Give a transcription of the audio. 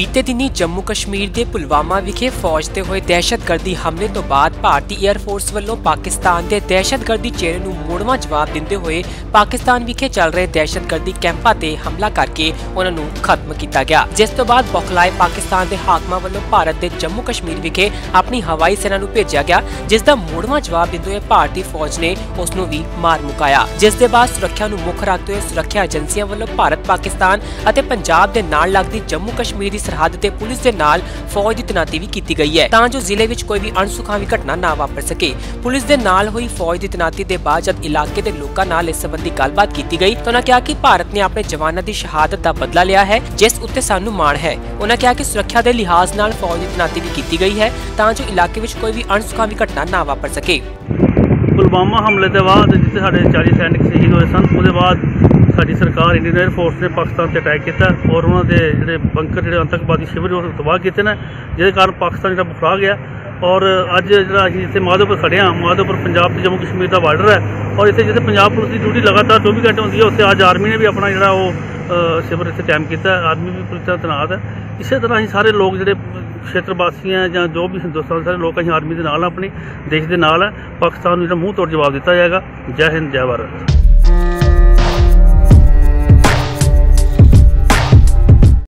ਬੀਤੇ ਦਿਨੀ ਜੰਮੂ ਕਸ਼ਮੀਰ ਦੇ ਪੁਲਵਾਮਾ ਵਿਖੇ ਫੌਜ ਤੇ ਹੋਏ ਦਹਿਸ਼ਤਗਰਦੀ ਹਮਲੇ ਤੋਂ ਬਾਅਦ ਭਾਰਤੀ 에ਅਰ ਫੋਰਸ ਵੱਲੋਂ ਪਾਕਿਸਤਾਨ ਦੇ ਦਹਿਸ਼ਤਗਰਦੀ ਚਿਹਰੇ ਨੂੰ ਮੋੜਵਾਂ ਜਵਾਬ ਦਿੰਦੇ ਹੋਏ ਪਾਕਿਸਤਾਨ ਵਿਖੇ ਚੱਲ ਰਹੇ ਦਹਿਸ਼ਤਗਰਦੀ ਕੈਂਪਾਂ ਤੇ ਹਮਲਾ ਕਰਕੇ ਉਹਨਾਂ ਨੂੰ ਖਤਮ ਕੀਤਾ ਗਿਆ। ਜਿਸ ਤੋਂ ਬਾਅਦ ਬੌਖਲਾਏ ਪਾਕਿਸਤਾਨ ਦੇ ਹਾਕਮਾਂ ਵੱਲੋਂ ਭਾਰਤ ਦੇ ਜੰਮੂ ਕਸ਼ਮੀਰ ਵਿਖੇ ਆਪਣੀ ਹਵਾਈ ਸੈਨਾ ਨੂੰ ਭੇਜਿਆ ਗਿਆ, ਜਿਸ ਦਾ ਮੋੜਵਾਂ ਜਵਾਬ ਦਿੰਦੇ ਹੋਏ ਭਾਰਤੀ ਫੌਜ ਨੇ ਉਸ ਨੂੰ ਵੀ ਮਾਰ ਮੁਕਾਇਆ। ਜਿਸ ਦੇ ਬਾਅਦ ਸੁਰੱਖਿਆ ਨੂੰ ਮੁੱਖ ਰੱਖਦੇ ਹੋਏ ਸੁਰੱਖਿਆ ਏਜੰਸੀਆਂ ਵੱਲੋਂ ਭਾਰਤ, ਪਾਕਿਸਤਾਨ ਅਤੇ ਪੰਜਾਬ ਦੇ ਨਾਲ ਲੱਗਦੀ ਜੰਮੂ ਕਸ਼ਮੀਰ ਦੀ ਸਰਹੱਦ ਤੇ ਪੁਲਿਸ ਦੇ ਨਾਲ ਫੌਜ ਦੀ ਤੈਨਾਤੀ ਵੀ ਕੀਤੀ ਗਈ ਹੈ। ਤਾਂ ਜੋ ਜ਼ਿਲ੍ਹੇ ਵਿੱਚ ਕੋਈ ਵੀ ਅਣਸੁਖਾਵੀ ਘਟਨਾ ਨਾ ਵਾਪਰ ਸਕੇ। ਪੁਲਿਸ ਦੇ ਨਾਲ ਹੋਈ ਫੌਜ ਦੀ ਤੈਨਾਤੀ ਦੇ ਬਾਅਦ ਜਦ ਇਲਾਕੇ ਦੇ ਲੋਕਾਂ ਨਾਲ ਇਸ ਸੰਬੰਧੀ ਗੱਲਬਾਤ ਕੀਤੀ ਗਈ, ਤਾਂ ਉਹਨਾਂ ਕਿਹਾ ਕਿ ਭਾਰਤ ਨੇ ਆਪਣੇ ਜਵਾਨਾਂ ਦੀ ਸ਼ਹਾਦਤ ਦਾ ਬਦਲਾ ਲਿਆ ਹੈ, ਜਿਸ ਉੱਤੇ ਸਾਨੂੰ ਮਾਣ ਹੈ। ਉਹਨਾਂ ਕਿਹਾ ਕਿ ਸੁਰੱਖਿਆ ਦੇ ਲਿਹਾਜ਼ ਨਾਲ ਫੌਜ ਦੀ ਤੈਨਾਤੀ ਵੀ ਕੀਤੀ ਗਈ ਹੈ, ਤਾਂ ਜੋ ਇਲਾਕੇ ਵਿੱਚ ਕੋਈ ਵੀ ਅਣਸੁਖਾਵੀ ਘਟਨਾ ਨਾ ਵਾਪਰ ਸਕੇ। ਪੁਲਵਾਮਾ ਹਮਲੇ ਦੇ ਬਾਅਦ ਜਿੱਥੇ ਸਾਡੇ 40 ਸੈਨਿਕ ਸ਼ਹੀਦ ਹੋਏ ਸਨ, ਉਹਦੇ ਬਾਅਦ ਸਾਡੀ ਸਰਕਾਰ ਇੰਡੀਅਨ 에ਅਰ ਫੋਰਸ ਨੇ ਪਾਕਿਸਤਾਨ ਤੇ ਅਟੈਕ ਕੀਤਾ ਔਰ ਉਹਨਾਂ ਦੇ ਜਿਹੜੇ ਬੰਕਰ ਜਿਹੜੇ ਅੰਤਕਵਾਦੀ ਸ਼ਿਵਰ ਉਹ ਤਬਾਹ ਕੀਤੇ ਨੇ, ਜਿਹਦੇ ਕਾਰਨ ਪਾਕਿਸਤਾਨ ਜਿਹੜਾ ਬੁਖਰਾ ਗਿਆ ਔਰ ਅੱਜ ਜਿਹੜਾ ਅਸੀਂ ਇੱਥੇ ਮਾਧੋਪੁਰ ਖੜੇ ਹਾਂ, ਮਾਧੋਪੁਰ ਪੰਜਾਬ ਤੇ ਜੰਮੂ ਕਸ਼ਮੀਰ ਦਾ ਬਾਰਡਰ ਹੈ ਔਰ ਇੱਥੇ ਜਿੱਥੇ ਪੰਜਾਬ ਪੁਲਿਸ ਦੀ ਡਿਊਟੀ ਲਗਾਤਾਰ 24 ਘੰਟੇ ਹੁੰਦੀ ਹੈ, ਉੱਥੇ ਅੱਜ ਆਰਮੀ ਨੇ ਵੀ ਆਪਣਾ ਜਿਹੜਾ ਉਹ ਸ਼ਿਵਰ ਇੱਥੇ ਕਾਇਮ ਕੀਤਾ ਆਰਮੀ ਵੀ ਪੁਲਿਸ ਦਾ ਤੈਨਾਤ ਹੈ। ਇਸੇ ਤਰ੍ਹਾਂ ਅਸੀਂ ਸਾਰੇ ਲੋਕ ਜਿਹੜੇ ਖੇਤਰ ਵਾਸੀ ਹੈ ਜਾਂ ਜੋ ਵੀ ਹਿੰਦੁਸਤਾਨ ਦੇ ਸਾਰੇ ਲੋਕ ਅਸੀਂ ਆਰਮੀ ਦੇ ਨਾਲ ਹਾਂ, ਆਪਣੀ ਦੇਸ਼ ਦੇ ਨਾਲ ਹੈ ਪਾਕਿਸਤਾਨ ਨੂੰ ਜਿਹੜਾ ਮੂੰਹ ਤੋੜ ਜਵਾਬ ਦਿੱਤਾ ਜਾਏਗਾ। ਜੈ ਹਿੰਦ ਜੈ ਭਾਰਤ।